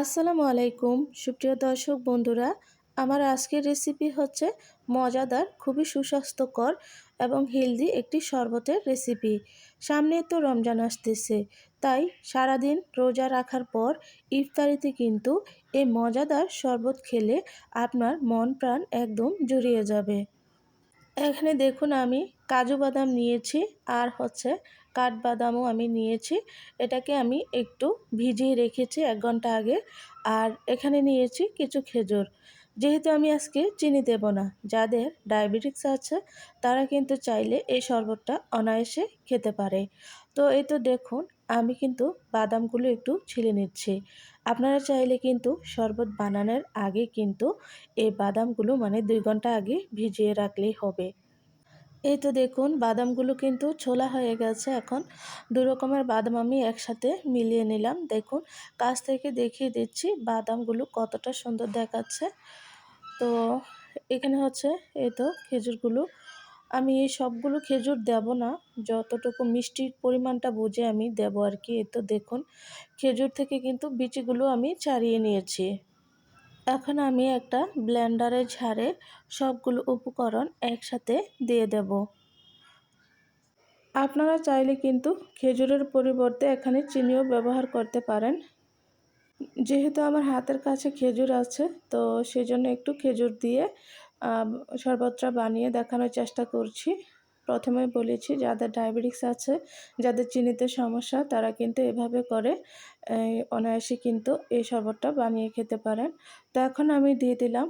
আসসালামু আলাইকুম, সুপ্রিয় দর্শক বন্ধুরা, আমার আজকের রেসিপি হচ্ছে মজাদার, খুবই সুস্বাস্থ্যকর এবং হেলদি একটি শরবতের রেসিপি সামনে তো রমজান আসতেছে, তাই সারাদিন রোজা রাখার পর ইফতারিতে কিন্তু এই মজাদার শরবত খেলে আপনার মন প্রাণ একদম জুড়িয়ে যাবে। এখানে দেখুন আমি কাজু বাদাম নিয়েছি, আর হচ্ছে কাঠবাদামও আমি নিয়েছি। এটাকে আমি একটু ভিজিয়ে রেখেছি এক ঘণ্টা আগে। আর এখানে নিয়েছি কিছু খেজুর। যেহেতু আমি আজকে চিনি দেব না, যাদের ডায়াবেটিক্স আছে, তারা কিন্তু চাইলে এই শরবতটা অনায়াসে খেতে পারে। তো এই তো দেখুন, আমি কিন্তু বাদামগুলো একটু ছিলে নিচ্ছি। আপনারা চাইলে কিন্তু শরবত বানানোর আগে কিন্তু এই বাদামগুলো মানে দুই ঘণ্টা আগে ভিজিয়ে রাখলেই হবে। এই তো দেখুন, বাদামগুলো কিন্তু ছোলা হয়ে গেছে এখন। দু রকমের বাদাম আমি একসাথে মিলিয়ে নিলাম। দেখুন, কাছ থেকে দেখিয়ে দিচ্ছি বাদামগুলো কতটা সুন্দর দেখাচ্ছে। তো এখানে হচ্ছে, এই তো খেজুরগুলো। আমি এই সবগুলো খেজুর দেব না, যতটুকু মিষ্টির পরিমাণটা বুঝে আমি দেব আর কি। এই তো দেখুন, খেজুর থেকে কিন্তু বিচিগুলো আমি ছাড়িয়ে নিয়েছি। এখন আমি একটা ব্লেন্ডারে ঝাড়ে সবগুলো উপকরণ একসাথে দিয়ে দেব। আপনারা চাইলে কিন্তু খেজুরের পরিবর্তে এখানে চিনিও ব্যবহার করতে পারেন। যেহেতু আমার হাতের কাছে খেজুর আছে, তো সেজন্য একটু খেজুর দিয়ে শরবতটা বানিয়ে দেখানোর চেষ্টা করছি। প্রথমে বলেছি, যাদের ডায়াবেটিক্স আছে, যাদের চিনিতে সমস্যা, তারা কিন্তু এভাবে করে অনায়াসে কিন্তু এই শরবতটা বানিয়ে খেতে পারেন। তো এখন আমি দিয়ে দিলাম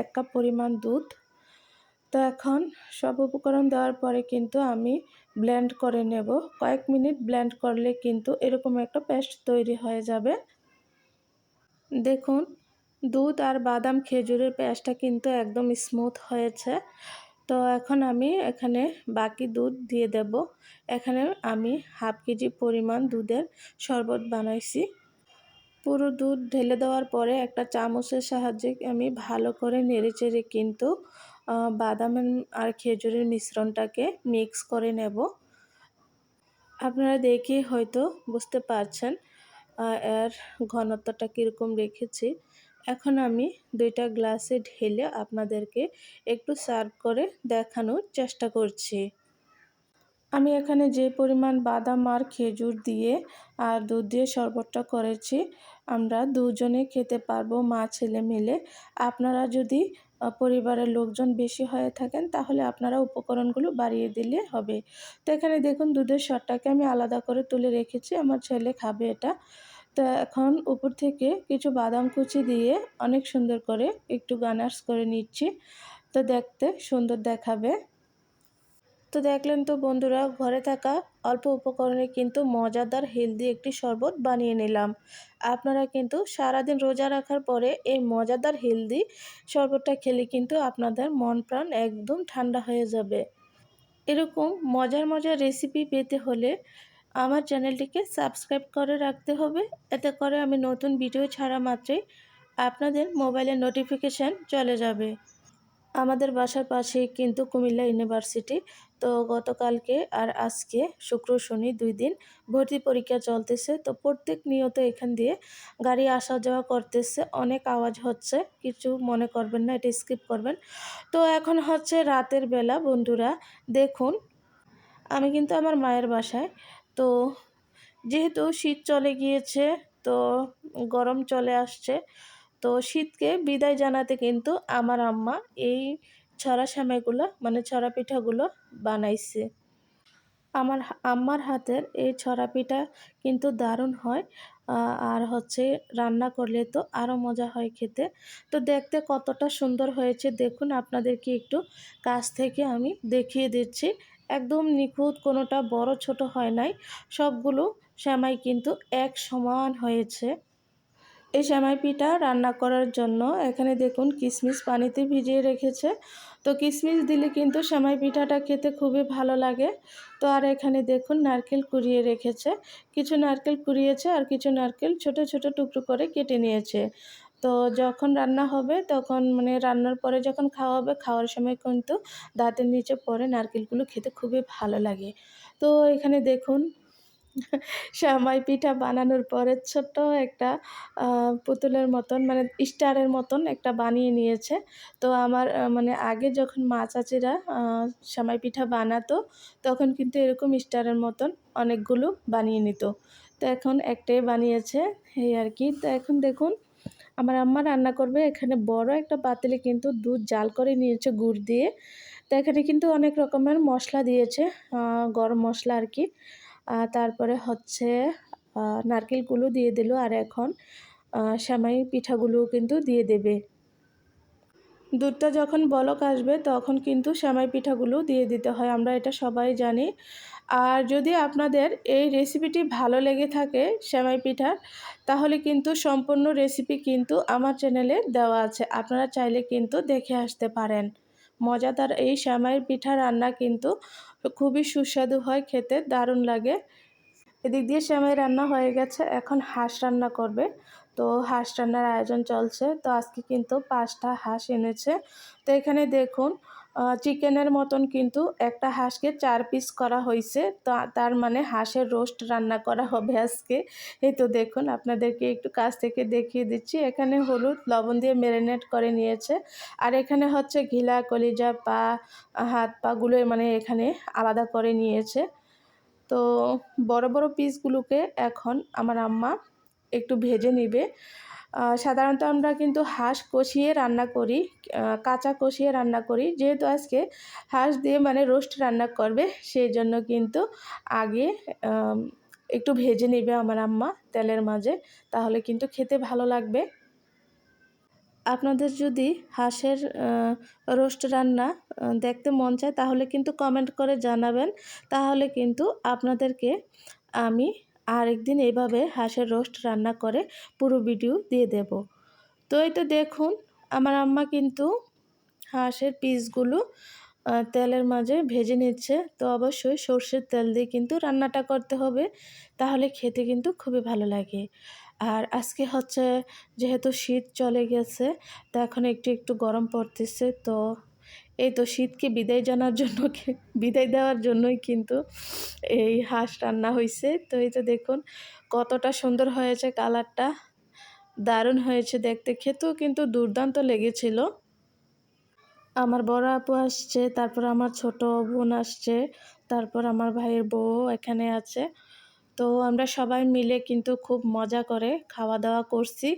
এক কাপ পরিমাণ দুধ। তো এখন সব উপকরণ দেওয়ার পরে কিন্তু আমি ব্লেন্ড করে নেব। কয়েক মিনিট ব্লেন্ড করলে কিন্তু এরকম একটা পেস্ট তৈরি হয়ে যাবে। দেখুন, দুধ আর বাদাম খেজুরের পেস্টটা কিন্তু একদম স্মুথ হয়েছে। তো এখন আমি এখানে বাকি দুধ দিয়ে দেব। এখানে আমি হাফ কেজি পরিমাণ দুধের শরবত বানাইছি। পুরো দুধ ঢেলে দেওয়ার পরে একটা চামচের সাহায্যে আমি ভালো করে নেড়েচেড়ে কিন্তু বাদাম আর খেজুরের মিশ্রণটাকে মিক্স করে নেব। আপনারা দেখে হয়তো বুঝতে পারছেন এর ঘনত্বটা কীরকম রেখেছি। এখন আমি দুইটা গ্লাসে ঢেলে আপনাদেরকে একটু সার্ভ করে দেখানোর চেষ্টা করছি। আমি এখানে যে পরিমাণ বাদাম আর খেজুর দিয়ে আর দুধ দিয়ে শরবতটা করেছি, আমরা দুজনে খেতে পারব, মা, ছেলে মিলে। আপনারা যদি পরিবারের লোকজন বেশি হয়ে থাকেন, তাহলে আপনারা উপকরণগুলো বাড়িয়ে দিলে হবে। তো এখানে দেখুন, দুধের শটটাকে আমি আলাদা করে তুলে রেখেছি, আমার ছেলে খাবে এটা। তো এখন উপর থেকে কিছু বাদাম কুচি দিয়ে অনেক সুন্দর করে একটু গানার্স করে নিচ্ছি। তো দেখতে সুন্দর দেখাবে। তো দেখলেন তো বন্ধুরা, ঘরে থাকা অল্প উপকরণে কিন্তু মজাদার হেলদি একটি শরবত বানিয়ে নিলাম। আপনারা কিন্তু সারাদিন রোজা রাখার পরে এই মজাদার হেলদি শরবতটা খেলে কিন্তু আপনাদের মন প্রাণ একদম ঠান্ডা হয়ে যাবে। এরকম মজার মজার রেসিপি পেতে হলে আমার চ্যানেলটিকে সাবস্ক্রাইব করে রাখতে হবে। এতে করে আমি নতুন ভিডিও ছাড়া মাত্রই আপনাদের মোবাইলে নোটিফিকেশান চলে যাবে। আমাদের বাসার পাশেই কিন্তু কুমিল্লা ইউনিভার্সিটি। তো গতকালকে আর আজকে শুক্র, শনি দুই দিন ভর্তি পরীক্ষা চলতেছে। তো প্রত্যেক নিয়ত এখান দিয়ে গাড়ি আসা যাওয়া করতেছে। অনেক আওয়াজ হচ্ছে, কিছু মনে করবেন না, এটা স্কিপ করবেন। তো এখন হচ্ছে রাতের বেলা, বন্ধুরা, দেখুন। আমি কিন্তু আমার মায়ের বাসায় তো যেহেতু শীত চলে গিয়েছে, তো গরম চলে আসছে, তো শীতকে বিদায় জানাতে কিন্তু আমার আম্মা এই ছড়া সেমাইগুলো মানে ছড়া পিঠাগুলো বানাইছে। আমার আম্মার হাতের এই ছড়া পিঠা কিন্তু দারুণ হয় আর হচ্ছে রান্না করলে তো আরও মজা হয় খেতে। তো দেখতে কতটা সুন্দর হয়েছে, দেখুন, আপনাদেরকে একটু কাছ থেকে আমি দেখিয়ে দিচ্ছি। একদম নিখুঁত, কোনোটা বড়, ছোট হয় নাই। সবগুলো শ্যামাই কিন্তু এক সমান হয়েছে। এই সেমাই পিঠা রান্না করার জন্য এখানে দেখুন কিশমিশ পানিতে ভিজিয়ে রেখেছে। তো কিশমিশ দিলে কিন্তু শ্যামাই পিঠাটা খেতে খুবই ভালো লাগে। তো আর এখানে দেখুন নারকেল কুড়িয়ে রেখেছে। কিছু নারকেল কুড়িয়েছে আর কিছু নারকেল ছোট ছোট টুকরো করে কেটে নিয়েছে। তো যখন রান্না হবে, তখন মানে রান্নার পরে যখন খাওয়া হবে, খাওয়ার সময় কিন্তু দাঁতের নিচে পরে নারকেলগুলো খেতে খুবই ভালো লাগে। তো এখানে দেখুন, সেমাই পিঠা বানানোর পরে ছোট্ট একটা পুতুলের মতন মানে স্টারের মতন একটা বানিয়ে নিয়েছে। তো আমার মানে আগে যখন মা চাচিরা সেমাই পিঠা বানাতো, তখন কিন্তু এরকম স্টারের মতন অনেকগুলো বানিয়ে নিত। তো এখন একটাই বানিয়েছে, এই আর কি। তো এখন দেখুন আমার আম্মা রান্না করবে, এখানে বড় একটা পাতিলে কিন্তু দুধ জাল করে নিয়েছে গুড় দিয়ে। তো এখানে কিন্তু অনেক রকমের মশলা দিয়েছে গরম মশলা আর কি। তারপরে হচ্ছে নারকেলগুলো দিয়ে দিল আর এখন শ্যামাই পিঠাগুলোও পিঠাগুলো কিন্তু দিয়ে দেবে। দুধটা যখন বলক আসবে, তখন কিন্তু সেমাই পিঠাগুলো দিয়ে দিতে হয়, আমরা এটা সবাই জানি। আর যদি আপনাদের এই রেসিপিটি ভালো লেগে থাকে সেমাই পিঠার তাহলে কিন্তু সম্পূর্ণ রেসিপি কিন্তু আমার চ্যানেলে দেওয়া আছে, আপনারা চাইলে কিন্তু দেখে আসতে পারেন। মজাদার এই সেমাইয়ের পিঠা রান্না কিন্তু খুবই সুস্বাদু হয়, খেতে দারুণ লাগে। এদিক দিয়ে সেমাই রান্না হয়ে গেছে, এখন হাঁস রান্না করবে। তো হাঁস রান্নার আয়োজন চলছে। তো আজকে কিন্তু পাঁচটা হাঁস এনেছে। তো এখানে দেখুন চিকেনের মতন কিন্তু একটা হাঁসকে চার পিস করা হয়েছে তো, তার মানে হাঁসের রোস্ট রান্না করা হবে আজকে। এই তো দেখুন, আপনাদেরকে একটু কাছ থেকে দেখিয়ে দিচ্ছি। এখানে হলুদ, লবণ দিয়ে ম্যারিনেট করে নিয়েছে। আর এখানে হচ্ছে ঘিলা, কলিজা, পা, হাত পাগুলো মানে এখানে আলাদা করে নিয়েছে। তো বড় বড় পিসগুলোকে এখন আমার আম্মা একটু ভেজে নিবে। সাধারণত আমরা কিন্তু হাঁস কষিয়ে রান্না করি কাঁচা কষিয়ে রান্না করি। যেহেতু আজকে হাঁস দিয়ে মানে রোস্ট রান্না করবে, সেই জন্য কিন্তু আগে একটু ভেজে নেবে আমার আম্মা তেলের মাঝে, তাহলে কিন্তু খেতে ভালো লাগবে। আপনাদের যদি হাঁসের রোস্ট রান্না দেখতে মন চায়, তাহলে কিন্তু কমেন্ট করে জানাবেন। তাহলে কিন্তু আপনাদেরকে আমি আরেকদিন এইভাবে হাঁসের রোস্ট রান্না করে পুরো ভিডিও দিয়ে দেব। তো এই তো দেখুন, আমার আম্মা কিন্তু হাঁসের পিসগুলো তেলের মাঝে ভেজে নিচ্ছে। তো অবশ্যই সর্ষের তেল দিয়ে কিন্তু রান্নাটা করতে হবে, তাহলে খেতে কিন্তু খুবই ভালো লাগে। আর আজকে হচ্ছে যেহেতু শীত চলে গেছে, তো এখন একটু একটু গরম পড়তেছে, তো এই তো শীতকে বিদায় জানার জন্য বিদায় দেওয়ার জন্যই কিন্তু এই হাঁস রান্না হয়েছে তো এই তো দেখুন, কতটা সুন্দর হয়েছে কালারটা, দারুণ হয়েছে দেখতে। খেতেও কিন্তু দুর্দান্ত লেগেছিল। আমার বড় আপু আসছে, তারপর আমার ছোট বোন আসছে, তারপর আমার ভাইয়ের বউ এখানে আছে। তো আমরা সবাই মিলে কিন্তু খুব মজা করে খাওয়া দাওয়া করছি।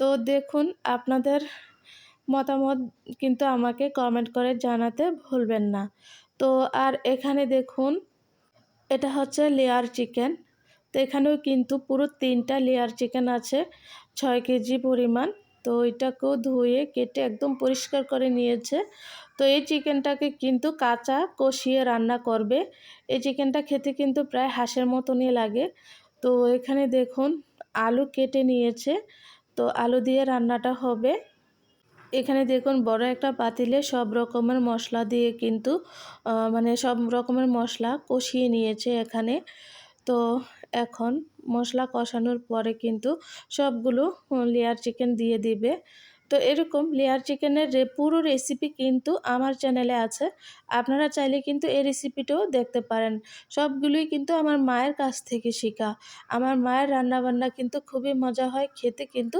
তো দেখুন, আপনাদের মতামত কিন্তু আমাকে কমেন্ট করে জানাতে ভুলবেন না। তো আর এখানে দেখুন, এটা হচ্ছে লেয়ার চিকেন তো এখানেও কিন্তু পুরো তিনটা লেয়ার চিকেন আছে, ছয় কেজি পরিমাণ। তো এটাকেও ধুয়ে, কেটে একদম পরিষ্কার করে নিয়েছে। তো এই চিকেনটাকে কিন্তু কাঁচা কষিয়ে রান্না করবে। এই চিকেনটা খেতে কিন্তু প্রায় হাঁসের মতনই লাগে। তো এখানে দেখুন, আলু কেটে নিয়েছে। তো আলু দিয়ে রান্নাটা হবে। এখানে দেখুন বড় একটা পাতিলে সব রকমের মশলা দিয়ে কিন্তু মানে সব রকমের মশলা কষিয়ে নিয়েছে এখানে। তো এখন মশলা কষানোর পরে কিন্তু সবগুলো লেয়ার চিকেন দিয়ে দিবে। তো এরকম লেয়ার চিকেনের পুরো রেসিপি কিন্তু আমার চ্যানেলে আছে। আপনারা চাইলে কিন্তু এই রেসিপিটাও দেখতে পারেন। সবগুলোই কিন্তু আমার মায়ের কাছ থেকে শেখা। আমার মায়ের রান্নাবান্না কিন্তু খুবই মজা হয়, খেতে কিন্তু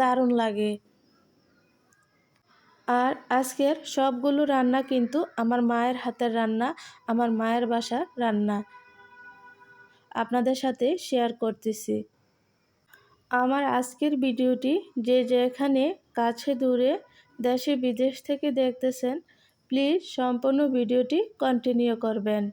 দারুণ লাগে। আর আজকের সবগুলো রান্না কিন্তু আমার মায়ের হাতের রান্না, আমার মায়ের বাসার রান্না। আপনাদের সাথে শেয়ার করতেছি। আমার আজকের ভিডিওটি যে যেখানে কাছে দূরে, দেশে বিদেশ থেকে দেখতেছেন প্লিজ সম্পূর্ণ ভিডিওটি কন্টিনিউ করবেন।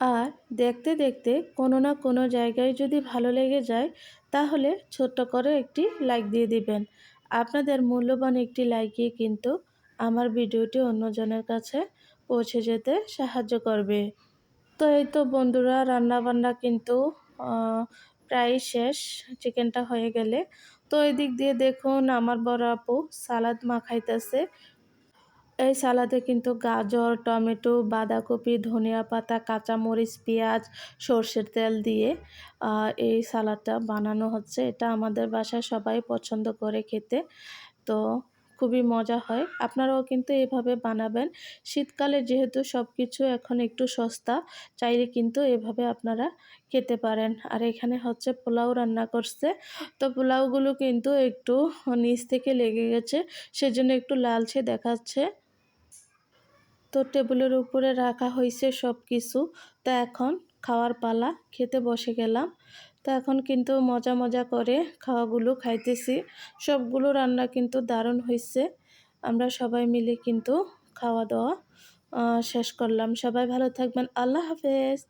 আর দেখতে দেখতে কোনো না কোনো জায়গায় যদি ভালো লেগে যায়, তাহলে ছোট্ট করে একটি লাইক দিয়ে দিবেন। আপনাদের মূল্যবান একটি লাইকই কিন্তু আমার ভিডিওটি অন্যজনের কাছে পৌঁছে যেতে সাহায্য করবে। তো এই তো বন্ধুরা, রান্নাবান্না কিন্তু প্রায় শেষ চিকেনটা হয়ে গেলে। তো এদিক দিক দিয়ে দেখুন, আমার বড় আপু সালাদ মাখাইতেছে। এই সালাদে কিন্তু গাজর, টমেটো, বাঁধাকপি, ধনিয়া পাতা, কাঁচামরিচ, পেঁয়াজ, সর্ষের তেল দিয়ে এই সালাদটা বানানো হচ্ছে। এটা আমাদের বাসায় সবাই পছন্দ করে খেতে। তো খুবই মজা হয়। আপনারাও কিন্তু এভাবে বানাবেন। শীতকালে যেহেতু সব কিছু এখন একটু সস্তা, চাইলে কিন্তু এভাবে আপনারা খেতে পারেন। আর এখানে হচ্ছে পোলাও রান্না করছে। তো পোলাওগুলো কিন্তু একটু নিচ থেকে লেগে গেছে, সেজন্য একটু লালচে দেখাচ্ছে। তো টেবিলের উপরে রাখা হয়েছে সব কিছু তো এখন খাওয়ার পালা, খেতে বসে গেলাম। তো এখন কিন্তু মজা মজা করে খাওয়াগুলো খাইতেছি। সবগুলো রান্না কিন্তু দারুণ হয়েছে আমরা সবাই মিলে কিন্তু খাওয়া দাওয়া শেষ করলাম। সবাই ভালো থাকবেন। আল্লাহ হাফেজ।